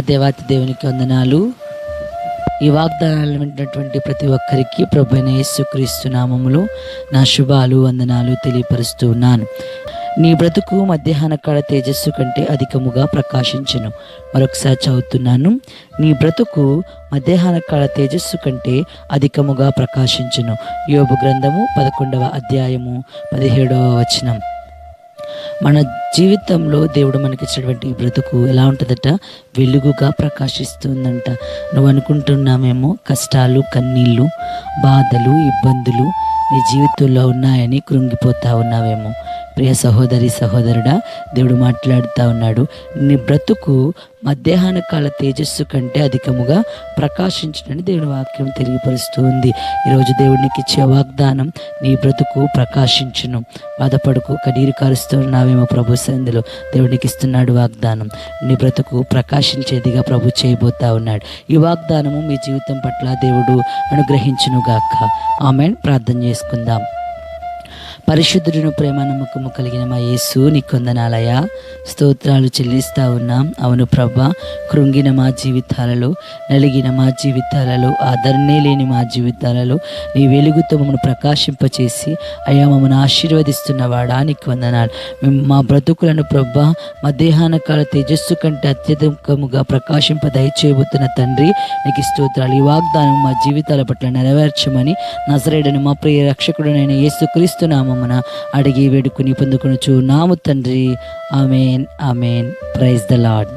దేవాతి దేవునికి వందనాలు. ఈ వాగ్దానాలు వింటున్నటువంటి ప్రతి ఒక్కరికి ప్రభు యేసుక్రీస్తు నామములో నా శుభాలు వందనాలు తెలియపరుస్తూ ఉన్నాను. నీ బ్రతుకు మధ్యాహ్న కాల తేజస్సు కంటే అధికముగా ప్రకాశించను. మరొకసారి చదువుతున్నాను. నీ బ్రతుకు మధ్యాహ్న కాల తేజస్సు కంటే అధికముగా ప్రకాశించును. యోబు గ్రంథము పదకొండవ అధ్యాయము పదిహేడవ వచనం. మన జీవితంలో దేవుడు మనకి ఇచ్చినటువంటి ఈ బ్రతుకు ఎలా ఉంటుందట? వెలుగుగా ప్రకాశిస్తుందంట. నువ్వు అనుకుంటున్నామేమో కష్టాలు కన్నీళ్ళు బాధలు ఇబ్బందులు నీ జీవితంలో ఉన్నాయని కృంగిపోతా ఉన్నావేమో. ప్రియ సహోదరి సహోదరుడా దేవుడు మాట్లాడుతూ ఉన్నాడు. నీ బ్రతుకు మధ్యాహ్న కాల తేజస్సు కంటే అధికముగా ప్రకాశించడని దేవుని వాక్యం తెలియపరుస్తూ ఉంది. ఈరోజు దేవుడికి ఇచ్చే వాగ్దానం నీ బ్రతుకు ప్రకాశించును. బాధపడుకు కన్నీరు కారుస్తూ ఉన్నావేమో ప్రభు సంధిలో దేవునికి ఇస్తున్నాడు వాగ్దానం. నీ బ్రతుకు ప్రకాశించేదిగా ప్రభు చేయబోతా ఉన్నాడు. ఈ వాగ్దానము మీ జీవితం పట్ల దేవుడు అనుగ్రహించునుగాక. ఆమె ప్రార్థన చేసుకుందాం. పరిశుద్ధుడును ప్రేమ నమ్మకము కలిగిన మా యేసు నీ కొందనాలయ స్తోత్రాలు చెల్లిస్తా ఉన్నాం. అవును ప్రభా కృంగిన మా జీవితాలలో నలిగిన మా జీవితాలలో ఆదరణే లేని మా జీవితాలలో నీ వెలుగుతో మమ్మల్ని ప్రకాశింపచేసి అయ్యా మమ్మల్ని ఆశీర్వదిస్తున్నవాడా నీకు వందనాలు మేము మా బ్రతుకులను ప్రభా దేహాన కాల తేజస్సు కంటే అత్యధికముగా ప్రకాశింప దయచేయబోతున్న తండ్రి నీకు స్తోత్రాలు. ఈ వాగ్దానం మా జీవితాల పట్ల నెరవేర్చమని నజరేడని మా ప్రియ రక్షకుడునైన యేసుక్రీస్తు నామమున అడిగి వేడుకుని పొందుకొనుచు నాము తండ్రి. Amen amen. Praise the lord